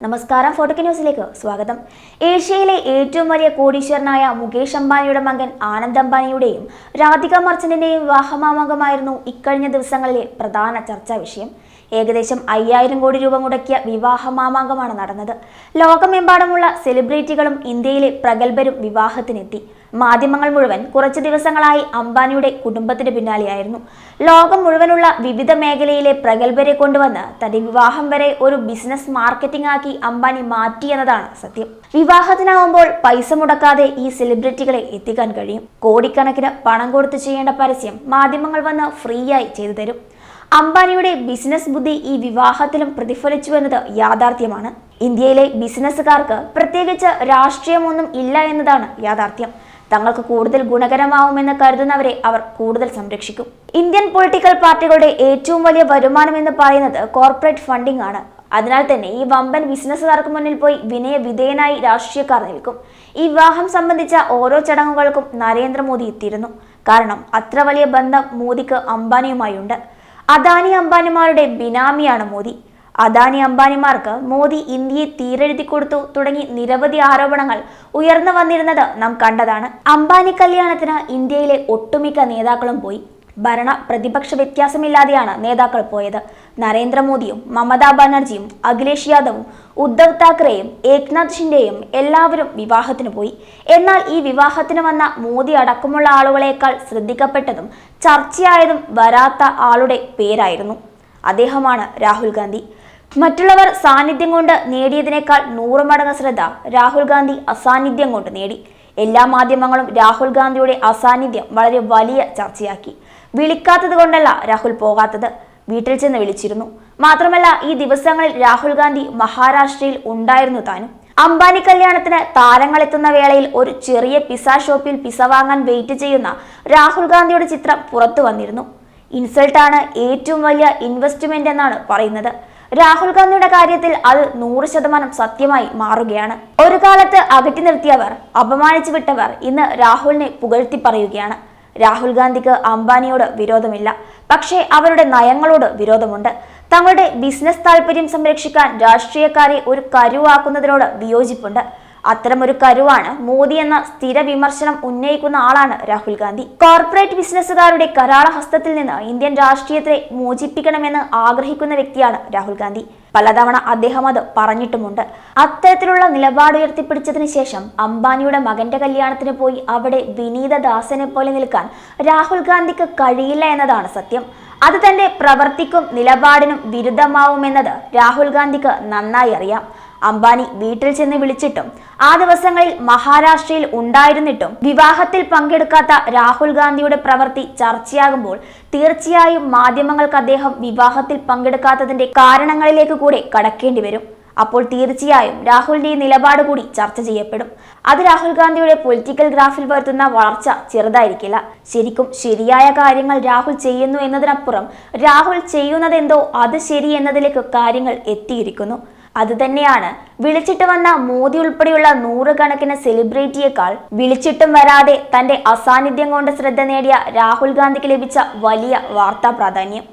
നമസ്കാരം ഫോട്ടോക്ക് ന്യൂസിലേക്ക് സ്വാഗതം. ഏഷ്യയിലെ ഏറ്റവും വലിയ കോടീശ്വരനായ മുകേഷ് അംബാനിയുടെ മകൻ ആനന്ദ് അംബാനിയുടെയും രാധിക മർച്ചന്റിന്റെയും വിവാഹമാമകമായിരുന്നു ഇക്കഴിഞ്ഞ ദിവസങ്ങളിലെ പ്രധാന ചർച്ചാ വിഷയം. ഏകദേശം അയ്യായിരം കോടി രൂപ മുടക്കിയ വിവാഹ മാമാങ്കമാണ് നടന്നത്. ലോകമെമ്പാടുമുള്ള സെലിബ്രിറ്റികളും ഇന്ത്യയിലെ പ്രഗത്ഭരും വിവാഹത്തിനെത്തി. മാധ്യമങ്ങൾ മുഴുവൻ കുറച്ചു ദിവസങ്ങളായി അംബാനിയുടെ കുടുംബത്തിന് പിന്നാലെയായിരുന്നു. ലോകം മുഴുവനുള്ള വിവിധ മേഖലയിലെ പ്രഗത്ഭരെ കൊണ്ടുവന്ന് തന്റെ വിവാഹം വരെ ഒരു ബിസിനസ് മാർക്കറ്റിംഗ് ആക്കി അംബാനി മാറ്റി എന്നതാണ് സത്യം. വിവാഹത്തിനാവുമ്പോൾ പൈസ മുടക്കാതെ ഈ സെലിബ്രിറ്റികളെ എത്തിക്കാൻ കഴിയും. കോടിക്കണക്കിന് പണം കൊടുത്ത് ചെയ്യേണ്ട പരസ്യം മാധ്യമങ്ങൾ വന്ന് ഫ്രീ ആയി ചെയ്തു തരും. അംബാനിയുടെ ബിസിനസ് ബുദ്ധി ഈ വിവാഹത്തിലും പ്രതിഫലിച്ചു എന്നത് യാഥാർത്ഥ്യമാണ്. ഇന്ത്യയിലെ ബിസിനസ്സുകാർക്ക് പ്രത്യേകിച്ച് രാഷ്ട്രീയമൊന്നും ഇല്ല എന്നതാണ് യാഥാർത്ഥ്യം. തങ്ങൾക്ക് കൂടുതൽ ഗുണകരമാവുമെന്ന് കരുതുന്നവരെ അവർ കൂടുതൽ സംരക്ഷിക്കും. ഇന്ത്യൻ പൊളിറ്റിക്കൽ പാർട്ടികളുടെ ഏറ്റവും വലിയ വരുമാനം എന്ന് പറയുന്നത് കോർപ്പറേറ്റ് ഫണ്ടിംഗ് ആണ്. അതിനാൽ തന്നെ ഈ വമ്പൻ ബിസിനസ്സുകാർക്ക് മുന്നിൽ പോയി വിനയ വിധേയനായി രാഷ്ട്രീയക്കാർ നിൽക്കും. ഈ വിവാഹം സംബന്ധിച്ച ഓരോ ചടങ്ങുകൾക്കും നരേന്ദ്രമോദി എത്തിയിരുന്നു. കാരണം അത്ര വലിയ ബന്ധം മോദിക്ക് അംബാനിയുമായുണ്ട്. അദാനി അംബാനിമാരുടെ ബിനാമിയാണ് മോദി. അദാനി അംബാനിമാർക്ക് മോദി ഇന്ത്യയെ തീരെഴുതി കൊടുത്തു തുടങ്ങി നിരവധി ആരോപണങ്ങൾ ഉയർന്നു വന്നിരുന്നത് നാം കണ്ടതാണ്. അംബാനി കല്യാണത്തിന് ഇന്ത്യയിലെ ഒട്ടുമിക്ക നേതാക്കളും പോയി. ഭരണ പ്രതിപക്ഷ വ്യത്യാസമില്ലാതെയാണ് നേതാക്കൾ പോയത്. നരേന്ദ്രമോദിയും മമതാ ബാനർജിയും അഖിലേഷ് യാദവും ഉദ്ധവ് താക്കറെയും ഏക്നാഥ് ഷിൻഡെയും എല്ലാവരും വിവാഹത്തിന് പോയി. എന്നാൽ ഈ വിവാഹത്തിന് വന്ന മോദി അടക്കമുള്ള ആളുകളേക്കാൾ ശ്രദ്ധിക്കപ്പെട്ടതും ചർച്ചയായതും വരാത്ത ആളുടെ പേരായിരുന്നു. അദ്ദേഹമാണ് രാഹുൽ ഗാന്ധി. മറ്റുള്ളവർ സാന്നിധ്യം കൊണ്ട് നേടിയതിനേക്കാൾ നൂറ് മടങ്ങ് ശ്രദ്ധ രാഹുൽ ഗാന്ധി അസാന്നിധ്യം കൊണ്ട് നേടി. എല്ലാ മാധ്യമങ്ങളും രാഹുൽ ഗാന്ധിയുടെ അസാന്നിധ്യം വളരെ വലിയ ചർച്ചയാക്കി. വിളിക്കാത്തത് കൊണ്ടല്ല രാഹുൽ പോകാത്തത്. വീട്ടിൽ ചെന്ന് വിളിച്ചിരുന്നു. മാത്രമല്ല ഈ ദിവസങ്ങളിൽ രാഹുൽ ഗാന്ധി മഹാരാഷ്ട്രയിൽ ഉണ്ടായിരുന്നു താനും. അംബാനി കല്യാണത്തിന് താരങ്ങളെത്തുന്ന വേളയിൽ ഒരു ചെറിയ പിസ ഷോപ്പിൽ പിസ വാങ്ങാൻ വെയിറ്റ് ചെയ്യുന്ന രാഹുൽ ഗാന്ധിയുടെ ചിത്രം പുറത്തു വന്നിരുന്നു. ഇൻസൾട്ടാണ് ഏറ്റവും വലിയ ഇൻവെസ്റ്റ്മെന്റ് എന്നാണ് പറയുന്നത്. രാഹുൽ ഗാന്ധിയുടെ കാര്യത്തിൽ അത് നൂറ് ശതമാനം സത്യമായി മാറുകയാണ്. ഒരു കാലത്ത് അകറ്റി നിർത്തിയവർ അപമാനിച്ചു വിട്ടവർ ഇന്ന് രാഹുലിനെ പുകഴ്ത്തി പറയുകയാണ്. രാഹുൽ ഗാന്ധിക്ക് അംബാനിയോട് വിരോധമില്ല. പക്ഷേ അവരുടെ നയങ്ങളോട് വിരോധമുണ്ട്. തങ്ങളുടെ ബിസിനസ് താല്പര്യം സംരക്ഷിക്കാൻ രാഷ്ട്രീയക്കാരെ ഒരു കരുവാക്കുന്നതിനോട് വിയോജിപ്പുണ്ട്. അത്തരമൊരു കരുവാണ് മോദി എന്ന സ്ഥിര വിമർശനം ഉന്നയിക്കുന്ന ആളാണ് രാഹുൽ ഗാന്ധി. കോർപ്പറേറ്റ് ബിസിനസ്സുകാരുടെ കരാള ഹസ്തത്തിൽ നിന്ന് ഇന്ത്യൻ രാഷ്ട്രീയത്തെ മോചിപ്പിക്കണമെന്ന് ആഗ്രഹിക്കുന്ന വ്യക്തിയാണ് രാഹുൽ ഗാന്ധി. പലതവണ അദ്ദേഹം അത് പറഞ്ഞിട്ടുമുണ്ട്. അത്തരത്തിലുള്ള നിലപാട് ഉയർത്തിപ്പിടിച്ചതിന് ശേഷം അംബാനിയുടെ മകന്റെ കല്യാണത്തിന് പോയി അവിടെ വിനീത ദാസനെ പോലെ നിൽക്കാൻ രാഹുൽ ഗാന്ധിക്ക് കഴിയില്ല എന്നതാണ് സത്യം. അത് തന്റെ പ്രവർത്തിക്കും നിലപാടിനും വിരുദ്ധമാവുമെന്നത് രാഹുൽ ഗാന്ധിക്ക് നന്നായി അറിയാം. അംബാനി വീട്ടിൽ ചെന്ന് വിളിച്ചിട്ടും ആ ദിവസങ്ങളിൽ മഹാരാഷ്ട്രയിൽ ഉണ്ടായിരുന്നിട്ടും വിവാഹത്തിൽ പങ്കെടുക്കാത്ത രാഹുൽ ഗാന്ധിയുടെ പ്രവൃത്തി ചർച്ചയാകുമ്പോൾ തീർച്ചയായും മാധ്യമങ്ങൾക്ക് അദ്ദേഹം വിവാഹത്തിൽ പങ്കെടുക്കാത്തതിന്റെ കാരണങ്ങളിലേക്ക് കൂടെ കടക്കേണ്ടി വരും. അപ്പോൾ തീർച്ചയായും രാഹുലിന്റെ നിലപാട് കൂടി ചർച്ച ചെയ്യപ്പെടും. അത് രാഹുൽ ഗാന്ധിയുടെ പൊളിറ്റിക്കൽ ഗ്രാഫിൽ വരുത്തുന്ന വളർച്ച ചെറുതായിരിക്കില്ല. ശരിക്കും ശരിയായ കാര്യങ്ങൾ രാഹുൽ ചെയ്യുന്നു എന്നതിനപ്പുറം രാഹുൽ ചെയ്യുന്നതെന്തോ അത് ശരി എന്നതിലേക്ക് കാര്യങ്ങൾ എത്തിയിരിക്കുന്നു. അതുതന്നെയാണ് വിളിച്ചിട്ട് വന്ന മോദി ഉൾപ്പെടെയുള്ള നൂറുകണക്കിന് സെലിബ്രിറ്റിയേക്കാൾ വിളിച്ചിട്ടും വരാതെ തന്റെ അസാന്നിധ്യം കൊണ്ട് ശ്രദ്ധ നേടിയ രാഹുൽ ഗാന്ധിക്ക് ലഭിച്ച വലിയ വാർത്താ പ്രാധാന്യം.